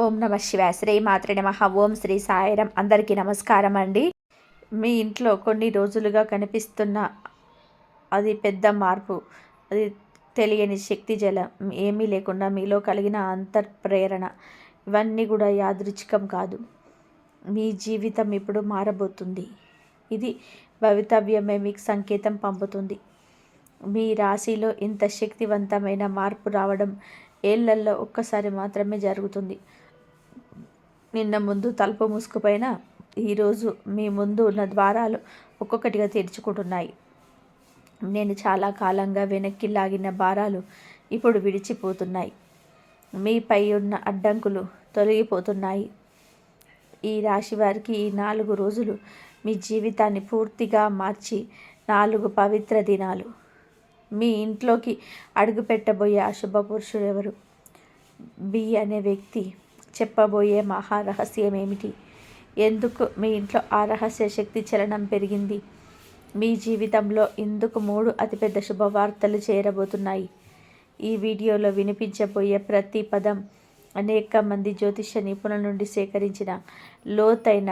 ఓం నమ శివాయ. శ్రీ మాత్రే నమ. ఓం శ్రీ సాయిరం అందరికీ నమస్కారం అండి మీ ఇంట్లో కొన్ని రోజులుగా కనిపిస్తున్న అది పెద్ద మార్పు. అది తెలియని శక్తి జలం. ఏమీ లేకుండా మీలో కలిగిన అంతర్ప్రేరణ ఇవన్నీ కూడా యాదృచ్ఛికం కాదు. మీ జీవితం ఇప్పుడు మారబోతుంది. ఇది భవితవ్యమే మీకు సంకేతం పంపుతుంది. మీ రాశిలో ఇంత శక్తివంతమైన మార్పు రావడం ఏళ్ళలో ఒక్కసారి మాత్రమే జరుగుతుంది. నిన్న ముందు తలుపు మూసుకుపోయిన ఈరోజు మీ ముందు ఉన్న ద్వారాలు ఒక్కొక్కటిగా తెరుచుకుంటున్నాయి. నేను చాలా కాలంగా వెనక్కి లాగిన భారాలు ఇప్పుడు విడిచిపోతున్నాయి. మీపై ఉన్న అడ్డంకులు తొలగిపోతున్నాయి. ఈ రాశి వారికి ఈ నాలుగు రోజులు మీ జీవితాన్ని పూర్తిగా మార్చి నాలుగు పవిత్ర దినాలు. మీ ఇంట్లోకి అడుగుపెట్టబోయే అశుభ పురుషుడు ఎవరు? బి అనే వ్యక్తి చెప్పబోయే మహారహస్యం ఏమిటి? ఎందుకు మీ ఇంట్లో ఆ రహస్య శక్తి చలనం పెరిగింది? మీ జీవితంలో ఇందుకు మూడు అతిపెద్ద శుభవార్తలు చేరబోతున్నాయి. ఈ వీడియోలో వినిపించబోయే ప్రతి పదం అనేక మంది జ్యోతిష నిపుణుల నుండి సేకరించిన లోతైన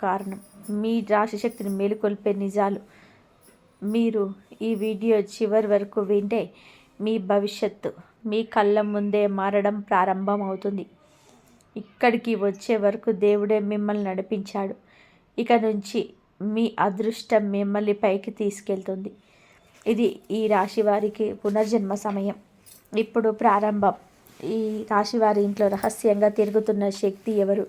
కారణం. మీ రాశిశక్తిని మేలుకొల్పే నిజాలు మీరు ఈ వీడియో చివరి వరకు వింటే మీ భవిష్యత్తు మీ కళ్ళ ముందే మారడం ప్రారంభమవుతుంది. ఇక్కడికి వచ్చే వరకు దేవుడే మిమ్మల్ని నడిపించాడు. ఇక నుంచి మీ అదృష్టం మిమ్మల్ని పైకి తీసుకెళ్తుంది. ఇది ఈ రాశి వారికి పునర్జన్మ సమయం. ఇప్పుడు ప్రారంభం. ఈ రాశివారి ఇంట్లో రహస్యంగా తిరుగుతున్న శక్తి ఎవరు?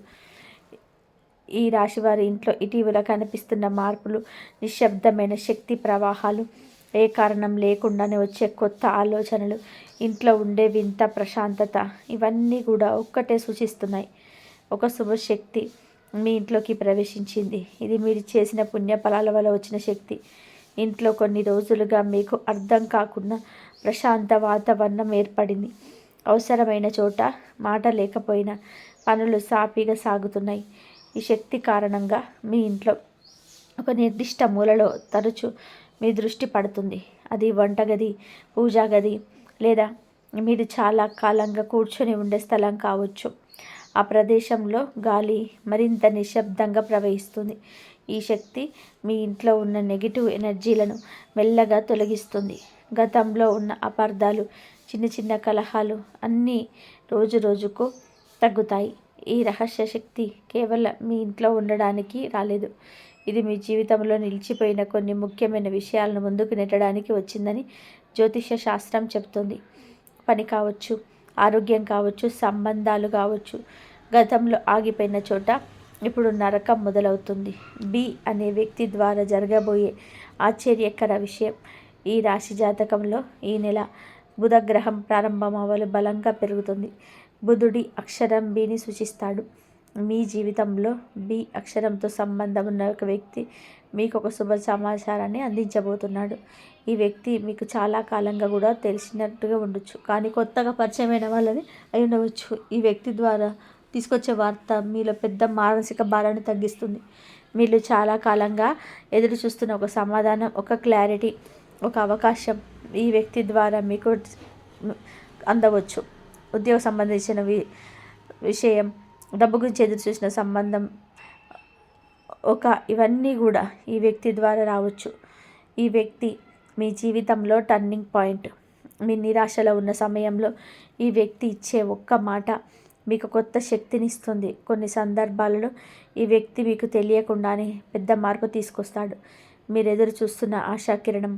ఈ రాశివారి ఇంట్లో ఇటీవల కనిపిస్తున్న మార్పులు నిశ్శబ్దమైన శక్తి ప్రవాహాలు ఏ కారణం లేకుండానే వచ్చే కొత్త ఆలోచనలు ఇంట్లో ఉండే వింత ప్రశాంతత ఇవన్నీ కూడా ఒక్కటే సూచిస్తున్నాయి. ఒక శుభశక్తి మీ ఇంట్లోకి ప్రవేశించింది. ఇది మీరు చేసిన పుణ్యఫలాల వల్ల వచ్చిన శక్తి. ఇంట్లో కొన్ని రోజులుగా మీకు అర్థం కాకుండా ప్రశాంత వాతావరణం ఏర్పడింది. అవసరమైన చోట మాట లేకపోయినా పనులు సాఫీగా సాగుతున్నాయి. ఈ శక్తి కారణంగా మీ ఇంట్లో ఒక నిర్దిష్ట మూలలో తరచు మీ దృష్టి పడుతుంది. అది వంటగది పూజా గది లేదా మీరు చాలా కాలంగా కూర్చొని ఉండే స్థలం కావచ్చు. ఆ ప్రదేశంలో గాలి మరింత నిశ్శబ్దంగా ప్రవహిస్తుంది. ఈ శక్తి మీ ఇంట్లో ఉన్న నెగిటివ్ ఎనర్జీలను మెల్లగా తొలగిస్తుంది. గతంలో ఉన్న అపార్థాలు చిన్న చిన్న కలహాలు అన్నీ రోజు రోజుకు తగ్గుతాయి. ఈ రహస్య శక్తి కేవలం మీ ఇంట్లో ఉండడానికి రాలేదు. ఇది మీ జీవితంలో నిలిచిపోయిన కొన్ని ముఖ్యమైన విషయాలను ముందుకు నెట్టడానికి వచ్చిందని జ్యోతిష శాస్త్రం చెప్తుంది. పని కావచ్చు ఆరోగ్యం కావచ్చు సంబంధాలు కావచ్చు గతంలో ఆగిపోయిన చోట ఇప్పుడు నరకం మొదలవుతుంది. బి అనే వ్యక్తి ద్వారా జరగబోయే ఆశ్చర్యకర విషయం. ఈ రాశి జాతకంలో ఈ నెల బుధగ్రహం ప్రారంభం అవ్వలు బలంగా పెరుగుతుంది. బుధుడి అక్షరం బిని సూచిస్తాడు. మీ జీవితంలో బి అక్షరంతో సంబంధం ఉన్న ఒక వ్యక్తి మీకు ఒక శుభ సమాచారాన్ని అందించబోతున్నాడు. ఈ వ్యక్తి మీకు చాలా కాలంగా కూడా తెలిసినట్టుగా ఉండొచ్చు. కానీ కొత్తగా పరిచయమైన వాళ్ళని అయి ఉండవచ్చు. ఈ వ్యక్తి ద్వారా తీసుకొచ్చే వార్త మీలో పెద్ద మానసిక భారాన్ని తగ్గిస్తుంది. మీరు చాలా కాలంగా ఎదురు చూస్తున్న ఒక సమాధానం ఒక క్లారిటీ ఒక అవకాశం ఈ వ్యక్తి ద్వారా మీకు అందవచ్చు. ఉద్యోగ సంబంధించిన వి విషయం డబ్బు గురించి ఎదురు చూసిన సంబంధం ఒక ఇవన్నీ కూడా ఈ వ్యక్తి ద్వారా రావచ్చు. ఈ వ్యక్తి మీ జీవితంలో టర్నింగ్ పాయింట్ మీ నిరాశలో ఉన్న సమయంలో ఈ వ్యక్తి ఇచ్చే ఒక్క మాట మీకు కొత్త శక్తినిస్తుంది కొన్ని సందర్భాలలో ఈ వ్యక్తి మీకు తెలియకుండానే పెద్ద మార్పు తీసుకొస్తాడు. మీరు ఎదురు చూస్తున్న ఆశా కిరణం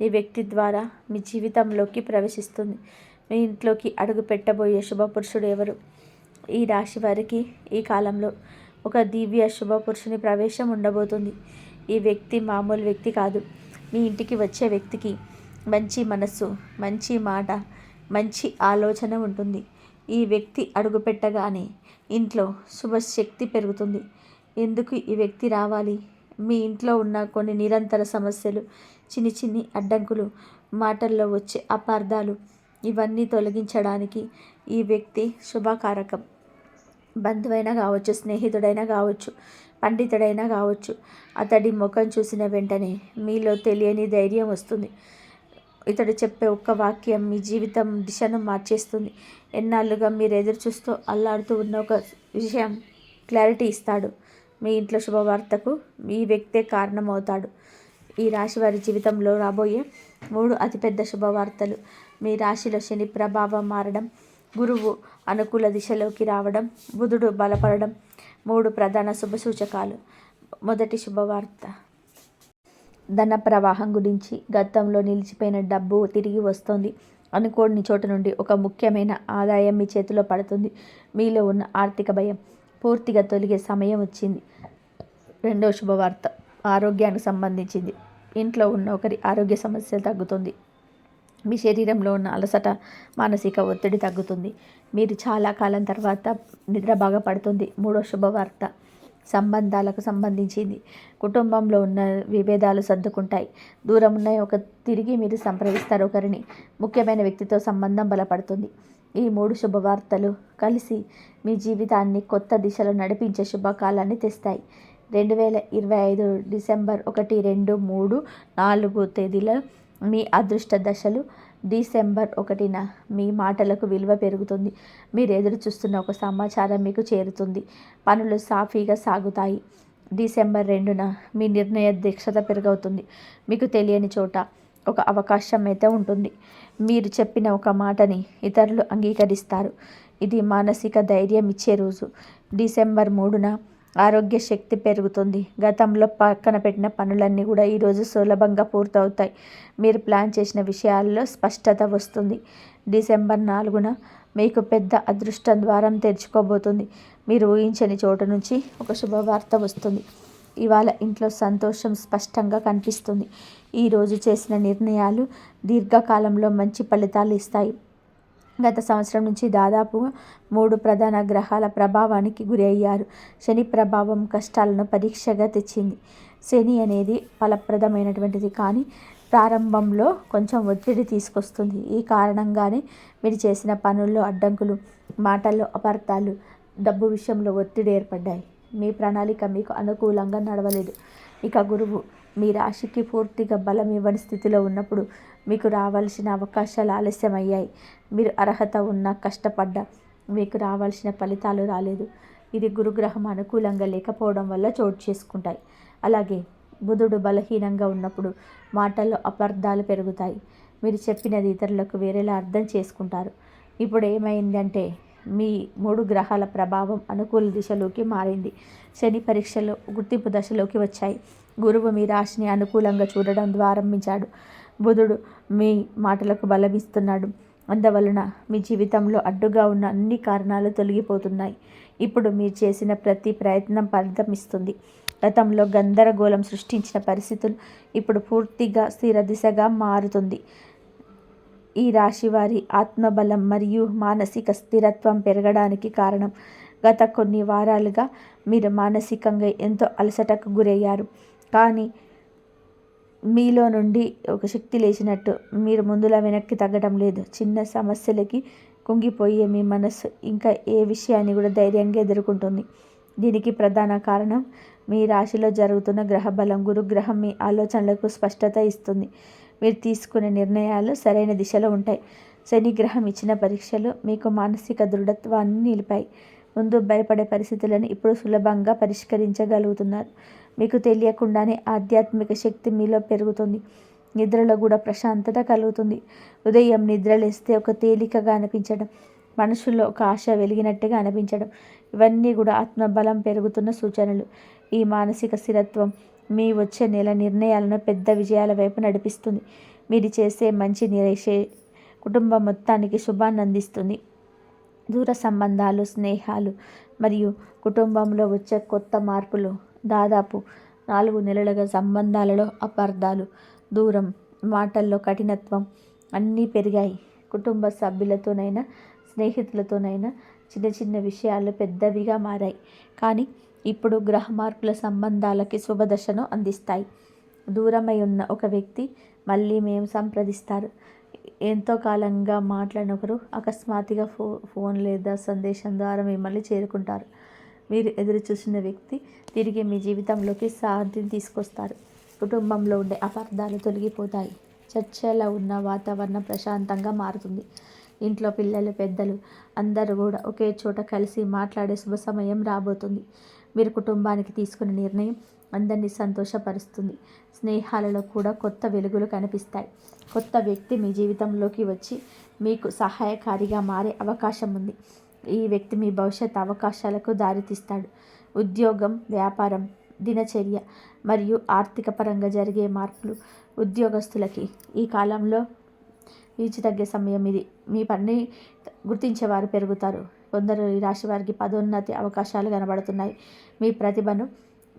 ఈ వ్యక్తి ద్వారా మీ జీవితంలోకి ప్రవేశిస్తుంది. మీ ఇంట్లోకి అడుగు పెట్టబోయే శుభపురుషుడు ఎవరు? ఈ రాశి వారికి ఈ కాలంలో ఒక దివ్య శుభ పురుషుని ప్రవేశం ఉండబోతుంది. ఈ వ్యక్తి మామూలు వ్యక్తి కాదు. మీ ఇంటికి వచ్చే వ్యక్తికి మంచి మనస్సు మంచి మాట మంచి ఆలోచన ఉంటుంది. ఈ వ్యక్తి అడుగుపెట్టగానే ఇంట్లో శుభశక్తి పెరుగుతుంది. ఎందుకు ఈ వ్యక్తి రావాలి? మీ ఇంట్లో ఉన్న కొన్ని నిరంతర సమస్యలు చిన్ని చిన్ని అడ్డంకులు మాటల్లో వచ్చే అపార్థాలు ఇవన్నీ తొలగించడానికి ఈ వ్యక్తి శుభకారకం. బంధువైనా కావచ్చు స్నేహితుడైనా కావచ్చు పండితుడైనా కావచ్చు అతడి ముఖం చూసిన వెంటనే మీలో తెలియని ధైర్యం వస్తుంది. ఇతడు చెప్పే ఒక్క వాక్యం మీ జీవితం దిశను మార్చేస్తుంది. ఎన్నాళ్ళుగా మీరు ఎదురు చూస్తూ అల్లాడుతూ ఉన్న ఒక విషయం క్లారిటీ ఇస్తాడు. మీ ఇంట్లో శుభవార్తకు మీ వ్యక్తే కారణమవుతాడు. ఈ రాశి వారి జీవితంలో రాబోయే మూడు అతిపెద్ద శుభవార్తలు. మీ రాశిలో శని ప్రభావం మారడం గురువు అనుకూల దిశలోకి రావడం బుధుడు బలపడడం మూడు ప్రధాన శుభ సూచకాలు. మొదటి శుభవార్త. ధన ప్రవాహం గురించి గతంలో నిలిచిపోయిన డబ్బు తిరిగి వస్తుంది. అనుకోని చోటు నుండి ఒక ముఖ్యమైన ఆదాయం మీ చేతిలో పడుతుంది. మీలో ఉన్న ఆర్థిక భయం పూర్తిగా తొలగే సమయం వచ్చింది. రెండో శుభవార్త. ఆరోగ్యానికి సంబంధించింది. ఇంట్లో ఉన్న ఒకరి ఆరోగ్య సమస్యలు తగ్గుతుంది. మీ శరీరంలో ఉన్న అలసట మానసిక ఒత్తిడి తగ్గుతుంది. మీరు చాలా కాలం తర్వాత నిద్ర బాగా పడుతుంది. మూడో శుభవార్త. సంబంధాలకు సంబంధించింది. కుటుంబంలో ఉన్న విభేదాలు సర్దుకుంటాయి. దూరం ఉన్న ఒక తిరిగి మీరు సంప్రదిస్తారు ఒకరిని. ముఖ్యమైన వ్యక్తితో సంబంధం బలపడుతుంది. ఈ మూడు శుభవార్తలు కలిసి మీ జీవితాన్ని కొత్త దిశలో నడిపించే శుభకాలాన్ని తెస్తాయి. రెండు వేల ఇరవై ఐదు డిసెంబర్ ఒకటి రెండు మూడు నాలుగు తేదీల మీ అదృష్ట దశలు డిసెంబర్ ఒకటిన మీ మాటలకు విలువ పెరుగుతుంది. మీరు ఎదురు చూస్తున్న ఒక సమాచారం మీకు చేరుతుంది. పనులు సాఫీగా సాగుతాయి. డిసెంబర్ రెండున మీ నిర్ణయ దీక్షత పెరుగవుతుంది. మీకు తెలియని చోట ఒక అవకాశం అయితే ఉంటుంది. మీరు చెప్పిన ఒక మాటని ఇతరులు అంగీకరిస్తారు. ఇది మానసిక ధైర్యం ఇచ్చే రోజు. డిసెంబర్ మూడున ఆరోగ్య శక్తి పెరుగుతుంది. గతంలో పక్కన పెట్టిన పనులన్నీ కూడా ఈరోజు సులభంగా పూర్తవుతాయి. మీరు ప్లాన్ చేసిన విషయాల్లో స్పష్టత వస్తుంది. డిసెంబర్ నాలుగున మీకు పెద్ద అదృష్టం ద్వారం తెరుచుకోబోతుంది. మీరు ఊహించని చోటు నుంచి ఒక శుభవార్త వస్తుంది. ఇవాళ ఇంట్లో సంతోషం స్పష్టంగా కనిపిస్తుంది. ఈరోజు చేసిన నిర్ణయాలు దీర్ఘకాలంలో మంచి ఫలితాలు ఇస్తాయి. గత సంవత్సరం నుంచి దాదాపుగా మూడు ప్రధాన గ్రహాల ప్రభావానికి గురి అయ్యారు శని ప్రభావం కష్టాలను పరీక్షగా తెచ్చింది. శని అనేది ఫలప్రదమైనటువంటిది కానీ ప్రారంభంలో కొంచెం ఒత్తిడి తీసుకొస్తుంది. ఈ కారణంగానే మీరు చేసిన పనుల్లో అడ్డంకులు మాటల్లో అపార్థాలు డబ్బు విషయంలో ఒత్తిడి ఏర్పడ్డాయి. మీ ప్రణాళిక మీకు అనుకూలంగా నడవలేదు. ఇక గురువు మీ రాశికి పూర్తిగా బలం ఇవ్వని స్థితిలో ఉన్నప్పుడు మీకు రావాల్సిన అవకాశాలు ఆలస్యమయ్యాయి. మీరు అర్హత ఉన్నా కష్టపడ్డ మీకు రావాల్సిన ఫలితాలు రాలేదు. ఇది గురుగ్రహం అనుకూలంగా లేకపోవడం వల్ల చోటు చేసుకుంటాయి. అలాగే బుధుడు బలహీనంగా ఉన్నప్పుడు మాటల్లో అపార్థాలు పెరుగుతాయి. మీరు చెప్పినది ఇతరులకు వేరేలా అర్థం చేసుకుంటారు. ఇప్పుడు ఏమైందంటే మీ మూడు గ్రహాల ప్రభావం అనుకూల దిశలోకి మారింది. శని పరీక్షలు గుర్తింపు దశలోకి వచ్చాయి. గురువు మీ రాశిని అనుకూలంగా చూడడం ప్రారంభించాడు బుధుడు మీ మాటలకు బలమిస్తున్నాడు అందువలన మీ జీవితంలో అడ్డుగా ఉన్న అన్ని కారణాలు తొలగిపోతున్నాయి. ఇప్పుడు మీరు చేసిన ప్రతి ప్రయత్నం ఫలితమిస్తుంది. గతంలో గందరగోళం సృష్టించిన పరిస్థితులు ఇప్పుడు పూర్తిగా స్థిర దిశగా మారుతుంది. ఈ రాశి వారి ఆత్మబలం మరియు మానసిక స్థిరత్వం పెరగడానికి కారణం. గత కొన్ని వారాలుగా మీరు మానసికంగా ఎంతో అలసటకు గురయ్యారు. కానీ మీలో నుండి ఒక శక్తి లేచినట్టు మీరు ముందులా వెనక్కి తగ్గడం లేదు. చిన్న సమస్యలకి కుంగిపోయే మీ మనస్సు ఇంకా ఏ విషయాన్ని కూడా ధైర్యంగా ఎదుర్కొంటుంది. దీనికి ప్రధాన కారణం మీ రాశిలో జరుగుతున్న గ్రహబలం గురుగ్రహం మీ ఆలోచనలకు స్పష్టత ఇస్తుంది. మీరు తీసుకునే నిర్ణయాలు సరైన దిశలో ఉంటాయి. శనిగ్రహం ఇచ్చిన పరీక్షలు మీకు మానసిక దృఢత్వాన్ని నిలిపాయి. ముందు భయపడే పరిస్థితులను ఇప్పుడు సులభంగా పరిష్కరించగలుగుతున్నారు. మీకు తెలియకుండానే ఆధ్యాత్మిక శక్తి మీలో పెరుగుతుంది. నిద్రలో కూడా ప్రశాంతత కలుగుతుంది. ఉదయం నిద్రలేస్తే ఒక తేలికగా అనిపించడం మనసులో ఒక ఆశ వెలిగినట్టుగా అనిపించడం ఇవన్నీ కూడా ఆత్మబలం పెరుగుతున్న సూచనలు. ఈ మానసిక స్థిరత్వం మీ వచ్చే నెల నిర్ణయాలను పెద్ద విజయాల వైపు నడిపిస్తుంది. మీరు చేసే మంచి నిరేషే కుటుంబం మొత్తానికి శుభాన్ని అందిస్తుంది. దూర సంబంధాలు స్నేహాలు మరియు కుటుంబంలో వచ్చే కొత్త మార్పులు దాదాపు నాలుగు నెలలుగా సంబంధాలలో అపార్థాలు దూరం మాటల్లో కఠినత్వం అన్నీ పెరిగాయి. కుటుంబ సభ్యులతోనైనా స్నేహితులతోనైనా చిన్న చిన్న విషయాలు పెద్దవిగా మారాయి. కానీ ఇప్పుడు గ్రహ మార్పుల సంబంధాలకి శుభదశను అందిస్తాయి. దూరమై ఉన్న ఒక వ్యక్తి మళ్ళీ మేము సంప్రదిస్తారు. ఎంతో కాలంగా మాట్లాడినొకరు అకస్మాత్తుగా ఫో ఫోన్ లేదా సందేశం ద్వారా మిమ్మల్ని చేరుకుంటారు. మీరు ఎదురు చూసిన వ్యక్తి తిరిగి మీ జీవితంలోకి శాంతిని తీసుకొస్తారు. కుటుంబంలో ఉండే అపార్థాలు తొలగిపోతాయి. చర్చలో ఉన్న వాతావరణం ప్రశాంతంగా మారుతుంది. ఇంట్లో పిల్లలు పెద్దలు అందరూ కూడా ఒకే చోట కలిసి మాట్లాడే శుభ సమయం రాబోతుంది. మీరు కుటుంబానికి తీసుకున్న నిర్ణయం అందరినీ సంతోషపరుస్తుంది. స్నేహాలలో కూడా కొత్త వెలుగులు కనిపిస్తాయి. కొత్త వ్యక్తి మీ జీవితంలోకి వచ్చి మీకు సహాయకారిగా మారే అవకాశం ఉంది. ఈ వ్యక్తి మీ భవిష్యత్ అవకాశాలకు దారితీస్తాడు. ఉద్యోగం వ్యాపారం దినచర్య మరియు ఆర్థిక పరంగా జరిగే మార్పులు ఉద్యోగస్తులకి ఈ కాలంలో వీచి తగ్గే సమయం ఇది. మీ పని గుర్తించేవారు పెరుగుతారు. కొందరు ఈ రాశి వారికి పదోన్నతి అవకాశాలు కనబడుతున్నాయి. మీ ప్రతిభను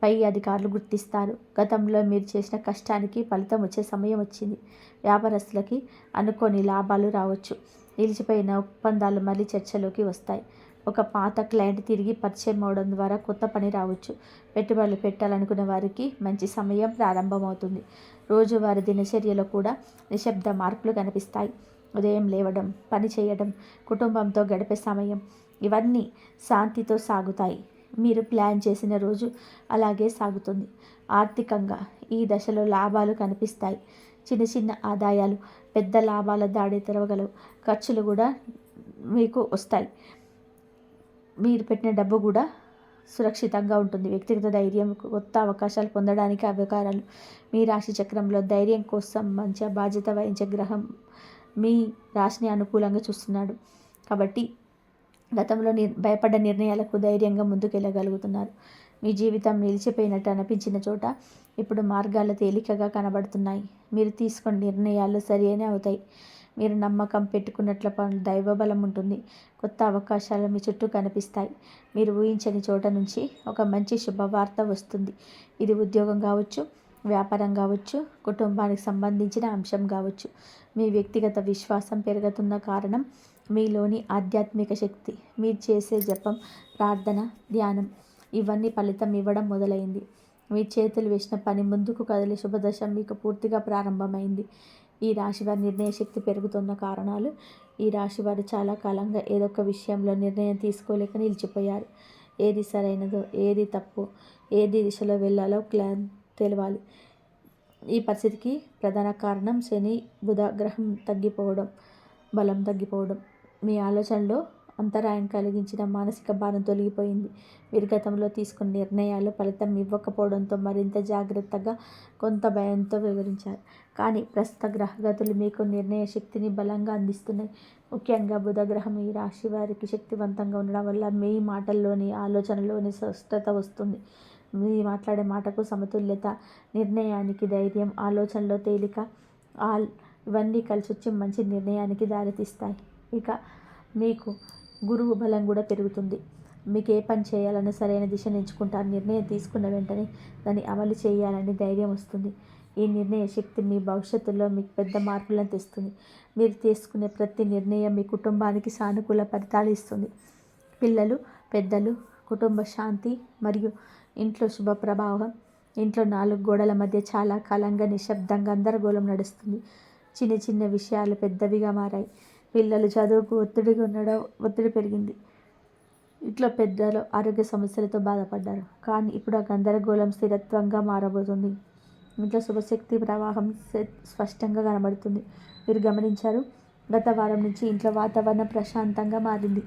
పై అధికారులు గుర్తిస్తారు. గతంలో మీరు చేసిన కష్టానికి ఫలితం వచ్చే సమయం వచ్చింది. వ్యాపారస్తులకి అనుకోని లాభాలు రావచ్చు. నిలిచిపోయిన ఒప్పందాలు మళ్ళీ చర్చలోకి వస్తాయి. ఒక పాత క్లయింట్ తిరిగి పరిచయం అవడం ద్వారా కొత్త పని రావచ్చు. పెట్టుబడులు పెట్టాలనుకున్న వారికి మంచి సమయం ప్రారంభమవుతుంది. రోజువారి దినచర్యలో కూడా నిశ్శబ్ద మార్పులు కనిపిస్తాయి. ఉదయం లేవడం పని చేయడం కుటుంబంతో గడిపే సమయం ఇవన్నీ శాంతితో సాగుతాయి. మీరు ప్లాన్ చేసిన రోజు అలాగే సాగుతుంది. ఆర్థికంగా ఈ దశలో లాభాలు కనిపిస్తాయి. చిన్న చిన్న ఆదాయాలు పెద్ద లాభాల దాడి తెరవగలవు. ఖర్చులు కూడా మీకు వస్తాయి. మీరు పెట్టిన డబ్బు కూడా సురక్షితంగా ఉంటుంది. వ్యక్తిగత ధైర్యం కొత్త అవకాశాలు పొందడానికి అవకాశాలు మీ రాశి చక్రంలో ధైర్యం కోసం మంచి బాధ్యత వహించే గ్రహం మీ రాశిని అనుకూలంగా చూస్తున్నాడు. కాబట్టి గతంలో నిర్ భయపడ్డ నిర్ణయాలకు ధైర్యంగా ముందుకెళ్ళగలుగుతున్నారు. మీ జీవితం నిలిచిపోయినట్టు అనిపించిన చోట ఇప్పుడు మార్గాలు తేలికగా కనబడుతున్నాయి. మీరు తీసుకున్న నిర్ణయాలు సరియనే అవుతాయి. మీరు నమ్మకం పెట్టుకున్నట్ల దైవబలం ఉంటుంది. కొత్త అవకాశాలు మీ చుట్టూ కనిపిస్తాయి. మీరు ఊహించని చోట నుంచి ఒక మంచి శుభవార్త వస్తుంది. ఇది ఉద్యోగం కావచ్చు వ్యాపారం కావచ్చు కుటుంబానికి సంబంధించిన అంశం కావచ్చు. మీ వ్యక్తిగత విశ్వాసం పెరుగుతున్న కారణం మీలోని ఆధ్యాత్మిక శక్తి. మీరు చేసే జపం ప్రార్థన ధ్యానం ఇవన్నీ ఫలితం ఇవ్వడం మొదలైంది. మీ చేతులు వేసిన పని ముందుకు కదిలే శుభదశ మీకు పూర్తిగా ప్రారంభమైంది. ఈ రాశివారి నిర్ణయ శక్తి పెరుగుతున్న కారణాలు ఈ రాశివారు చాలా కాలంగా ఏదో ఒక విషయంలో నిర్ణయం తీసుకోలేక నిలిచిపోయారు. ఏది సరైనదో ఏది తప్పు ఏది దిశలో వెళ్ళాలో క్లాన్ తెలవాలి. ఈ పరిస్థితికి ప్రధాన కారణం శని బుధ గ్రహం తగ్గిపోవడం బలం తగ్గిపోవడం. మీ ఆలోచనలో అంతరాయం కలిగించిన మానసిక భారం తొలగిపోయింది. మీరు గతంలో తీసుకున్న నిర్ణయాలు ఫలితం ఇవ్వకపోవడంతో మరింత జాగ్రత్తగా కొంత భయంతో వివరించారు. కానీ ప్రస్తుత గ్రహగతులు మీకు నిర్ణయ శక్తిని బలంగా అందిస్తున్నాయి. ముఖ్యంగా బుధగ్రహం ఈ రాశి వారికి శక్తివంతంగా ఉండడం వల్ల మీ మాటల్లోని ఆలోచనలోని స్పష్టత వస్తుంది. మాట్లాడే మాటకు సమతుల్యత నిర్ణయానికి ధైర్యం ఆలోచనలో తేలిక ఆల్ ఇవన్నీ కలిసి వచ్చి మంచి నిర్ణయానికి దారితీస్తాయి. ఇక మీకు గురువు బలం కూడా పెరుగుతుంది. మీకు ఏ పని చేయాలన్నా సరైన దిశను ఎంచుకుంటారు నిర్ణయం తీసుకున్న వెంటనే దాన్ని అమలు చేయాలని ధైర్యం వస్తుంది. ఈ నిర్ణయ శక్తి మీ భవిష్యత్తులో మీకు పెద్ద మార్పులను తెస్తుంది. మీరు తీసుకునే ప్రతి నిర్ణయం మీ కుటుంబానికి సానుకూల ఫలితాలు ఇస్తుంది. పిల్లలు పెద్దలు కుటుంబ శాంతి మరియు ఇంట్లో శుభ ప్రభావం ఇంట్లో నాలుగు గోడల మధ్య చాలా కాలంగా నిశ్శబ్దంగా గందరగోళం నడుస్తుంది. చిన్న చిన్న విషయాలు పెద్దవిగా మారాయి. పిల్లలు చదువుకు ఒత్తిడిగా ఉండడం ఒత్తిడి పెరిగింది. ఇంట్లో పెద్దలు ఆరోగ్య సమస్యలతో బాధపడ్డారు. కానీ ఇప్పుడు ఆ గందరగోళం స్థిరత్వంగా మారబోతుంది. ఇంట్లో శుభశక్తి ప్రవాహం స్పష్టంగా కనబడుతుంది. మీరు గమనించారు? గత వారం నుంచి ఇంట్లో వాతావరణం ప్రశాంతంగా మారింది.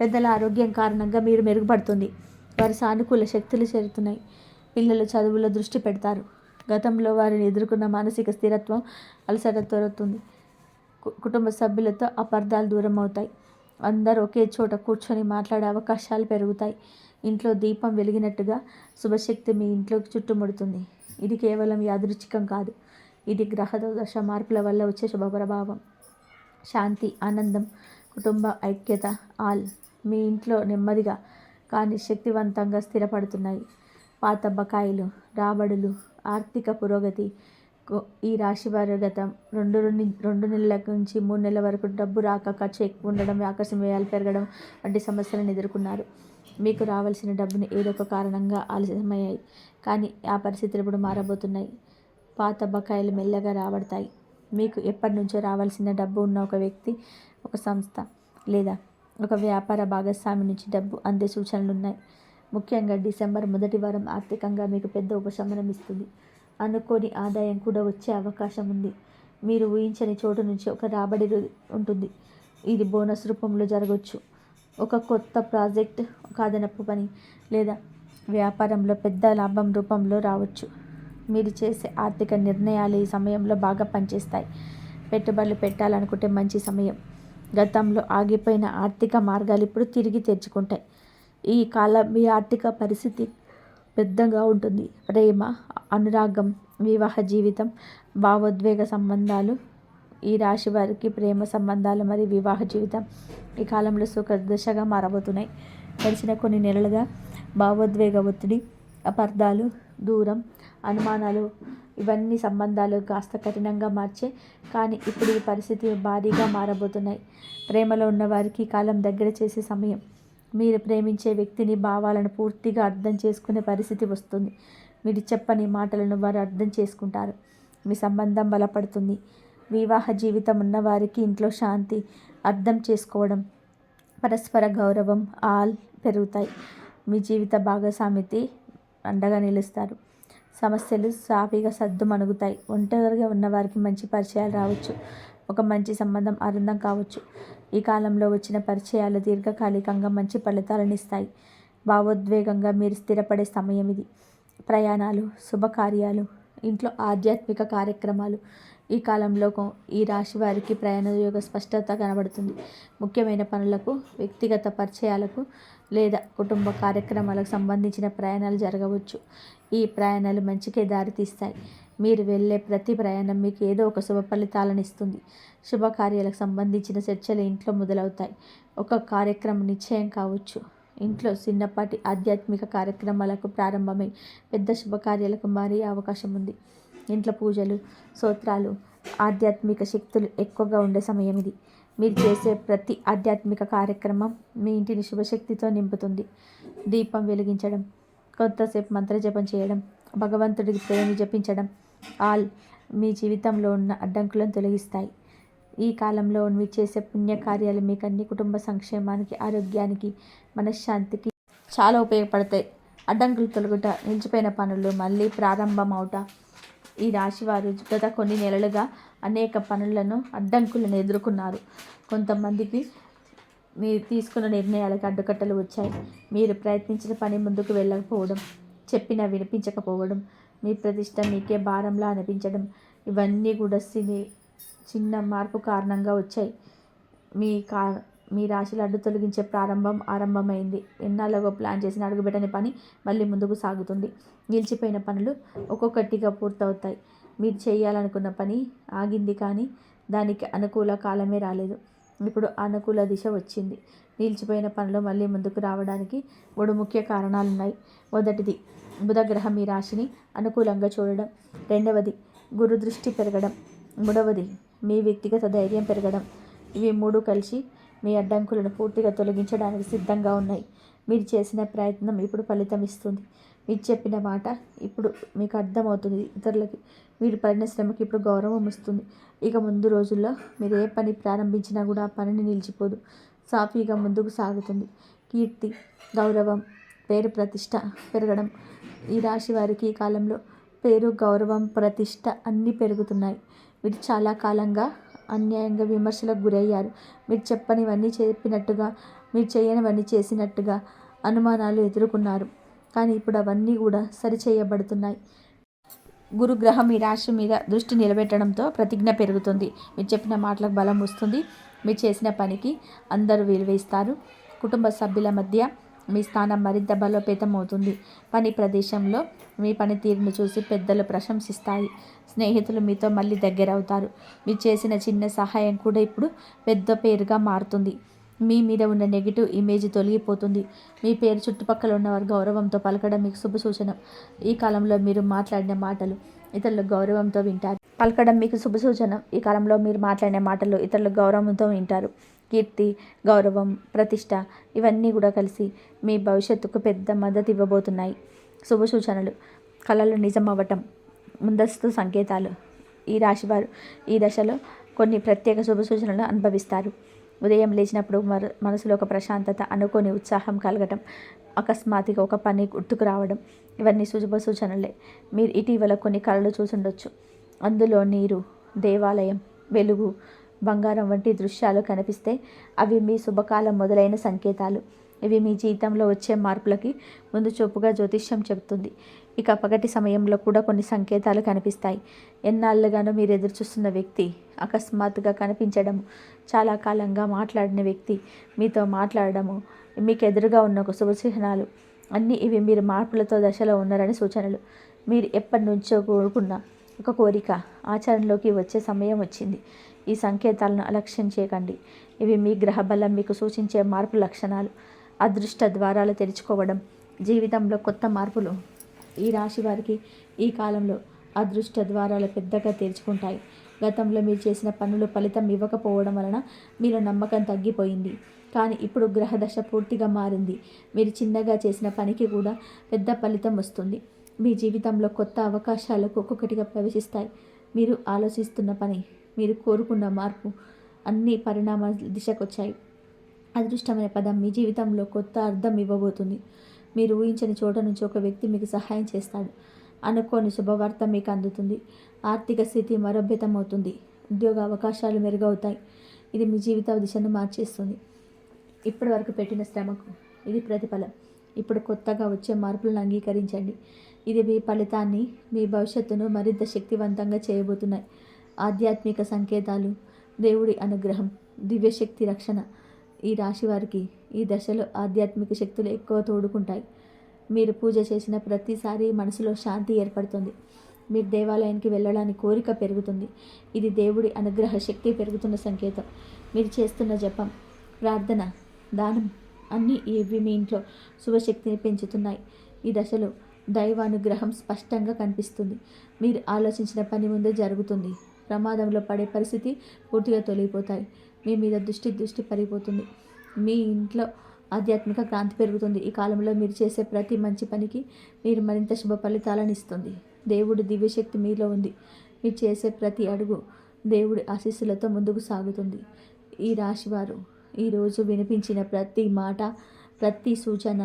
పెద్దల ఆరోగ్యం కారణంగా మీరు మెరుగుపడుతుంది. వారి సానుకూల శక్తులు చేరుతున్నాయి. పిల్లలు చదువులో దృష్టి పెడతారు. గతంలో వారిని ఎదుర్కొన్న మానసిక స్థిరత్వం అలసట తోరుతుంది కుటుంబ సభ్యులతో అపార్థాలు దూరం అవుతాయి అందరూ ఒకే చోట కూర్చొని మాట్లాడే అవకాశాలు పెరుగుతాయి. ఇంట్లో దీపం వెలిగినట్టుగా శుభశక్తి మీ ఇంట్లోకి చుట్టుముడుతుంది. ఇది కేవలం యాదృచ్ఛికం కాదు. ఇది గ్రహదశ మార్పుల వల్ల వచ్చే శుభ ప్రభావం శాంతి ఆనందం కుటుంబ ఐక్యత ఆల్ మీ ఇంట్లో నెమ్మదిగా కానీ శక్తివంతంగా స్థిరపడుతున్నాయి. పాత బకాయిలు రాబడులు ఆర్థిక పురోగతి ఈ రాశి వారి గత రెండు రెండు రెండు నెలల నుంచి మూడు నెలల వరకు డబ్బు రాక ఖర్చు ఎక్కువ ఉండడం ఆకర్షణ వ్యయాలు పెరగడం వంటి సమస్యలను ఎదుర్కొన్నారు. మీకు రావాల్సిన డబ్బుని ఏదో ఒక కారణంగా ఆలస్యమయ్యాయి. కానీ ఆ పరిస్థితులు ఇప్పుడు మారబోతున్నాయి. పాత బకాయిలు మెల్లగా రాబడతాయి. మీకు ఎప్పటి నుంచో రావాల్సిన డబ్బు ఉన్న ఒక వ్యక్తి ఒక సంస్థ లేదా ఒక వ్యాపార భాగస్వామి నుంచి డబ్బు అందే సూచనలు ఉన్నాయి ముఖ్యంగా డిసెంబర్ మొదటి వారం ఆర్థికంగా మీకు పెద్ద ఉపశమనం ఇస్తుంది. అనుకోని ఆదాయం కూడా వచ్చే అవకాశం ఉంది. మీరు ఊహించని చోటు నుంచి ఒక రాబడి ఉంటుంది. ఇది బోనస్ రూపంలో జరగవచ్చు ఒక కొత్త ప్రాజెక్ట్ ఒక అదనపు పని లేదా వ్యాపారంలో పెద్ద లాభం రూపంలో రావచ్చు. మీరు చేసే ఆర్థిక నిర్ణయాలు ఈ సమయంలో బాగా పనిచేస్తాయి. పెట్టుబడులు పెట్టాలనుకుంటే మంచి సమయం. గతంలో ఆగిపోయిన ఆర్థిక మార్గాలు ఇప్పుడు తిరిగి తెచ్చుకుంటాయి ఈ కాలం మీ ఆర్థిక పరిస్థితి పెద్దగా ఉంటుంది. ప్రేమ అనురాగం వివాహ జీవితం భావోద్వేగ సంబంధాలు ఈ రాశి వారికి ప్రేమ సంబంధాలు మరియు వివాహ జీవితం ఈ కాలంలో సుఖ దశగా మారబోతున్నాయి. గడిచిన కొన్ని నెలలుగా భావోద్వేగ ఒత్తిడి అపార్థాలు దూరం అనుమానాలు ఇవన్నీ సంబంధాలు కాస్త కఠినంగా మార్చే కానీ ఇప్పుడు ఈ పరిస్థితి భారీగా మారబోతున్నాయి. ప్రేమలో ఉన్నవారికి కాలం దగ్గర చేసే సమయం. మీరు ప్రేమించే వ్యక్తిని భావాలను పూర్తిగా అర్థం చేసుకునే పరిస్థితి వస్తుంది. మీరు చెప్పని మాటలను వారు అర్థం చేసుకుంటారు. మీ సంబంధం బలపడుతుంది. వివాహ జీవితం ఉన్నవారికి ఇంట్లో శాంతి అర్థం చేసుకోవడం పరస్పర గౌరవం ఆల్ పెరుగుతాయి. మీ జీవిత భాగస్వామికి అండగా నిలుస్తారు. సమస్యలు సాఫీగా సర్దు మణుగుతాయి ఒంటరిగా ఉన్నవారికి మంచి పరిచయాలు రావచ్చు. ఒక మంచి సంబంధం ఆనందం కావచ్చు. ఈ కాలంలో వచ్చిన పరిచయాలు దీర్ఘకాలికంగా మంచి ఫలితాలను ఇస్తాయి. భావోద్వేగంగా మీరు స్థిరపడే సమయం ఇది. ప్రయాణాలు శుభకార్యాలు ఇంట్లో ఆధ్యాత్మిక కార్యక్రమాలు. ఈ కాలంలో ఈ రాశి వారికి ప్రయాణ యోగ స్పష్టత కనబడుతుంది. ముఖ్యమైన పనులకు వ్యక్తిగత పరిచయాలకు లేదా కుటుంబ కార్యక్రమాలకు సంబంధించిన ప్రయాణాలు జరగవచ్చు. ఈ ప్రయాణాలు మంచికే దారితీస్తాయి మీరు వెళ్ళే ప్రతి ప్రయాణం మీకు ఏదో ఒక శుభ ఫలితాలను ఇస్తుంది. శుభకార్యాలకు సంబంధించిన చర్చలు ఇంట్లో మొదలవుతాయి. ఒక కార్యక్రమం నిశ్చయం కావచ్చు. ఇంట్లో చిన్నపాటి ఆధ్యాత్మిక కార్యక్రమాలకు ప్రారంభమై పెద్ద శుభకార్యాలకు మారే అవకాశం ఉంది. ఇంట్లో పూజలు స్తోత్రాలు ఆధ్యాత్మిక శక్తులు ఎక్కువగా ఉండే సమయం ఇది. మీరు చేసే ప్రతి ఆధ్యాత్మిక కార్యక్రమం మీ ఇంటిని శుభశక్తితో నింపుతుంది. దీపం వెలిగించడం కొంతసేపు మంత్రజపం చేయడం భగవంతుడికి ప్రేమ జపించడం ఆల్ మీ జీవితంలో ఉన్న అడ్డంకులను తొలగిస్తాయి. ఈ కాలంలో మీరు చేసే పుణ్యకార్యాలు మీకు అన్ని కుటుంబ సంక్షేమానికి ఆరోగ్యానికి మనశ్శాంతికి చాలా ఉపయోగపడతాయి. అడ్డంకులు తొలగుట నిలిచిపోయిన పనులు మళ్ళీ ప్రారంభం అవుట ఈ రాశివారు గత కొన్ని నెలలుగా అనేక పనులను అడ్డంకులను ఎదుర్కొన్నారు. కొంతమందికి మీరు తీసుకున్న నిర్ణయాలకు అడ్డుకట్టలు వచ్చాయి. మీరు ప్రయత్నించిన పని ముందుకు వెళ్ళకపోవడం చెప్పినా వినిపించకపోవడం మీ ప్రతిష్ట మీకే భారంలా అనిపించడం ఇవన్నీ కూడా సినీ చిన్న మార్పు కారణంగా వచ్చాయి. మీ కా మీ రాశిలో అడ్డు తొలగించే ప్రారంభం ఆరంభమైంది. ఎన్నాళ్ళగో ప్లాన్ చేసిన అడుగుబెట్టని పని మళ్ళీ ముందుకు సాగుతుంది. నిలిచిపోయిన పనులు ఒక్కొక్కటిగా పూర్తవుతాయి. మీరు చేయాలనుకున్న పని ఆగింది కానీ దానికి అనుకూల కాలమే రాలేదు. ఇప్పుడు అనుకూల దిశ వచ్చింది. నిలిచిపోయిన పనులు మళ్ళీ ముందుకు రావడానికి మూడు ముఖ్య కారణాలు ఉన్నాయి మొదటిది బుధగ్రహం మీ రాశిని అనుకూలంగా చూడడం. రెండవది గురు దృష్టి పెరగడం. మూడవది మీ వ్యక్తిగత ధైర్యం పెరగడం. ఇవి మూడు కలిసి మీ అడ్డంకులను పూర్తిగా తొలగించడానికి సిద్ధంగా ఉన్నాయి. మీరు చేసిన ప్రయత్నం ఇప్పుడు ఫలితం ఇస్తుంది. మీరు చెప్పిన మాట ఇప్పుడు మీకు అర్థమవుతుంది. ఇతరులకి మీరు పడిన శ్రమకి ఇప్పుడు గౌరవం వస్తుంది. ఇక ముందు రోజుల్లో మీరు ఏ పని ప్రారంభించినా కూడా ఆ పనిని నిలిచిపోదు. సాఫీగా ముందుకు సాగుతుంది. కీర్తి గౌరవం పేరు ప్రతిష్ట పెరగడం ఈ రాశి వారికి ఈ కాలంలో పేరు గౌరవం ప్రతిష్ట అన్నీ పెరుగుతున్నాయి. మీరు చాలా కాలంగా అన్యాయంగా విమర్శలకు గురయ్యారు. మీరు చెప్పనివన్నీ చెప్పినట్టుగా మీరు చేయనివన్నీ చేసినట్టుగా అనుమానాలు ఎదుర్కొన్నారు. కానీ ఇప్పుడు అవన్నీ కూడా సరిచేయబడుతున్నాయి. గురుగ్రహం ఈ రాశి మీద దృష్టి నిలబెట్టడంతో ప్రతిజ్ఞ పెరుగుతుంది. మీరు చెప్పిన మాటలకు బలం వస్తుంది. మీరు చేసిన పనికి అందరూ విలువ ఇస్తారు కుటుంబ సభ్యుల మధ్య మీ స్థానం మరింత బలోపేతం అవుతుంది పని ప్రదేశంలో మీ పనితీరును చూసి పెద్దలు ప్రశంసిస్తాయి. స్నేహితులు మీతో మళ్ళీ దగ్గర అవుతారు మీరు చేసిన చిన్న సహాయం కూడా ఇప్పుడు పెద్ద పేరుగా మారుతుంది. మీ మీద ఉన్న నెగిటివ్ ఇమేజ్ తొలగిపోతుంది. మీ పేరు చుట్టుపక్కల ఉన్నవారు గౌరవంతో పలకడం మీకు శుభ సూచన. ఈ కాలంలో మీరు మాట్లాడిన మాటలు ఇతరుల గౌరవంతో వింటారు. పలకడం మీకు శుభ సూచన. ఈ కాలంలో మీరు మాట్లాడిన మాటలు ఇతరుల గౌరవంతో వింటారు. కీర్తి గౌరవం ప్రతిష్ట ఇవన్నీ కూడా కలిసి మీ భవిష్యత్తుకు పెద్ద మద్దతు ఇవ్వబోతున్నాయి. శుభ సూచనలు. కళలు నిజం అవ్వటం ముందస్తు సంకేతాలు. ఈ రాశివారు ఈ దశలో కొన్ని ప్రత్యేక శుభ సూచనలు అనుభవిస్తారు. ఉదయం లేచినప్పుడు మనసులో ఒక ప్రశాంతత అనుకోని ఉత్సాహం కలగటం అకస్మాత్తుగా ఒక పని గుర్తుకు రావడం ఇవన్నీ శుభ సూచనలే. మీరు ఇటీవల కొన్ని కళలు చూసుండొచ్చు. అందులో నీరు దేవాలయం వెలుగు బంగారం వంటి దృశ్యాలు కనిపిస్తే అవి మీ శుభకాలం మొదలైన సంకేతాలు. ఇవి మీ జీవితంలో వచ్చే మార్పులకి ముందు చూపుగా జ్యోతిష్యం చెబుతుంది. ఇక పగటి సమయంలో కూడా కొన్ని సంకేతాలు కనిపిస్తాయి. ఎన్నాళ్ళుగానో మీరు ఎదురు చూస్తున్న వ్యక్తి అకస్మాత్తుగా కనిపించడం చాలా కాలంగా మాట్లాడిన వ్యక్తి మీతో మాట్లాడడము మీకు ఎదురుగా ఉన్న ఒక శుభచిహ్నాలు అన్నీ ఇవి మీరు మార్పులతో దశలో ఉన్నారని సూచనలు. మీరు ఎప్పటి నుంచో కోరుకున్న ఒక కోరిక. ఆచరణలోకి వచ్చే సమయం వచ్చింది. ఈ సంకేతాలను అలక్ష్యం చేయకండి. ఇవి మీ గ్రహ బలం మీకు సూచించే మార్పు లక్షణాలు. అదృష్ట ద్వారాలు తెరుచుకోవడం. జీవితంలో కొత్త మార్పులు ఈ రాశి వారికి ఈ కాలంలో అదృష్ట ద్వారాలు పెద్దగా తెరుచుకుంటాయి. గతంలో మీరు చేసిన పనులు ఫలితం ఇవ్వకపోవడం వలన మీరు నమ్మకం తగ్గిపోయింది. కానీ ఇప్పుడు గ్రహదశ పూర్తిగా మారింది. మీరు చిన్నగా చేసిన పనికి కూడా పెద్ద ఫలితం వస్తుంది. మీ జీవితంలో కొత్త అవకాశాలకు ఒక్కొక్కటిగా ప్రవేశిస్తాయి. మీరు ఆలోచిస్తున్న పని మీరు కోరుకున్న మార్పు అన్ని పరిణామాల దిశకొచ్చాయి. అదృష్టమైన పదం మీ జీవితంలో కొత్త అర్థం ఇవ్వబోతుంది. మీరు ఊహించని చోట నుంచి ఒక వ్యక్తి మీకు సహాయం చేస్తాడు. అనుకోని శుభవార్త మీకు అందుతుంది. ఆర్థిక స్థితి మరోభితమవుతుంది ఉద్యోగ అవకాశాలు మెరుగవుతాయి. ఇది మీ జీవిత దిశను మార్చేస్తుంది. ఇప్పటి వరకు పెట్టిన శ్రమకు ఇది ప్రతిఫలం. ఇప్పుడు కొత్తగా వచ్చే మార్పులను అంగీకరించండి. ఇది మీ ఫలితాన్ని మీ భవిష్యత్తును మరింత శక్తివంతంగా చేయబోతున్నాయి. ఆధ్యాత్మిక సంకేతాలు దేవుడి అనుగ్రహం దివ్యశక్తి రక్షణ ఈ రాశి వారికి ఈ దశలో ఆధ్యాత్మిక శక్తులు ఎక్కువ తోడుకుంటాయి. మీరు పూజ చేసిన ప్రతిసారి మనసులో శాంతి ఏర్పడుతుంది. మీరు దేవాలయానికి వెళ్ళడానికి కోరిక పెరుగుతుంది. ఇది దేవుడి అనుగ్రహ శక్తి పెరుగుతున్న సంకేతం. మీరు చేస్తున్న జపం ప్రార్థన దానం అన్నీ ఇవి మీ ఇంట్లో శుభశక్తిని పెంచుతున్నాయి. ఈ దశలో దైవానుగ్రహం స్పష్టంగా కనిపిస్తుంది. మీరు ఆలోచించిన పని ముందే జరుగుతుంది. ప్రమాదంలో పడే పరిస్థితి పూర్తిగా తొలగిపోతాయి. మీ మీద దృష్టి దృష్టి పడిపోతుంది. మీ ఇంట్లో ఆధ్యాత్మిక క్రాంతి పెరుగుతుంది. ఈ కాలంలో మీరు చేసే ప్రతి మంచి పనికి మీరు మరింత శుభ ఫలితాలను ఇస్తుంది. దేవుడి దివ్యశక్తి మీలో ఉంది. మీరు చేసే ప్రతి అడుగు దేవుడి ఆశీస్సులతో ముందుకు సాగుతుంది. ఈ రాశివారు ఈరోజు వినిపించిన ప్రతి మాట ప్రతి సూచన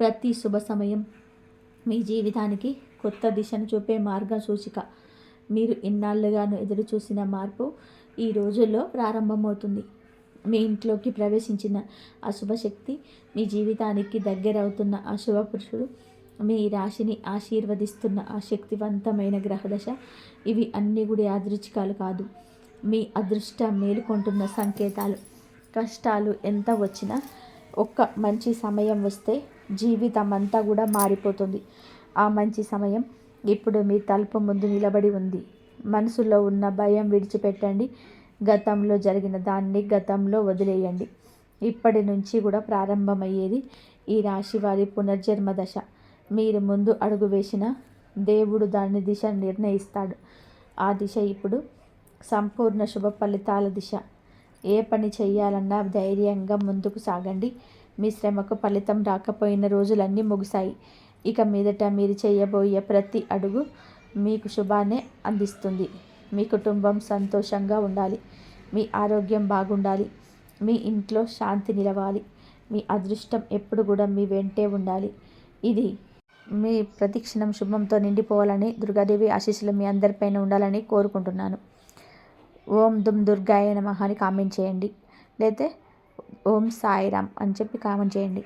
ప్రతి శుభ సమయం మీ జీవితానికి కొత్త దిశను చూపే మార్గ సూచిక మీరు ఇన్నాళ్ళుగాను ఎదురు చూసిన మార్పు ఈ రోజుల్లో ప్రారంభమవుతుంది. మీ ఇంట్లోకి ప్రవేశించిన అశుభశక్తి మీ జీవితానికి దగ్గరవుతున్న అశుభ పురుషుడు మీ రాశిని ఆశీర్వదిస్తున్న ఆ శక్తివంతమైన గ్రహదశ ఇవి అన్ని కూడా యాదృచ్ఛికాలు కాదు. మీ అదృష్టం మేలుకొంటున్న సంకేతాలు. కష్టాలు ఎంత వచ్చినా ఒక్క మంచి సమయం వస్తే జీవితం అంతా కూడా మారిపోతుంది. ఆ మంచి సమయం ఇప్పుడు మీ తలుపు ముందు నిలబడి ఉంది. మనసులో ఉన్న భయం విడిచిపెట్టండి. గతంలో జరిగిన దాన్ని గతంలో వదిలేయండి. ఇప్పటి నుంచి కూడా ప్రారంభమయ్యేది ఈ రాశి వారి పునర్జన్మ దశ. మీరు ముందు అడుగు వేసిన దేవుడు దాని దిశ నిర్ణయిస్తాడు. ఆ దిశ ఇప్పుడు సంపూర్ణ శుభ ఫలితాల దిశ. ఏ పని చేయాలన్నా ధైర్యంగా ముందుకు సాగండి. మీ శ్రమకు ఫలితం రాకపోయిన రోజులన్నీ ముగిశాయి. ఇక మీదట మీరు చేయబోయే ప్రతి అడుగు మీకు శుభాన్ని అందిస్తుంది. మీ కుటుంబం సంతోషంగా ఉండాలి. మీ ఆరోగ్యం బాగుండాలి. మీ ఇంట్లో శాంతి నిలవాలి. మీ అదృష్టం ఎప్పుడు కూడా మీ వెంటే ఉండాలి. ఇది మీ ప్రతిక్షణం శుభంతో నిండిపోవాలని దుర్గాదేవి ఆశీస్సులు మీ అందరిపైన ఉండాలని కోరుకుంటున్నాను. ఓం దుమ్ దుర్గాయ నమహాని కామెంట్ చేయండి. లేతే ఓం సాయిరామ్ అని చెప్పి కామెంట్ చేయండి.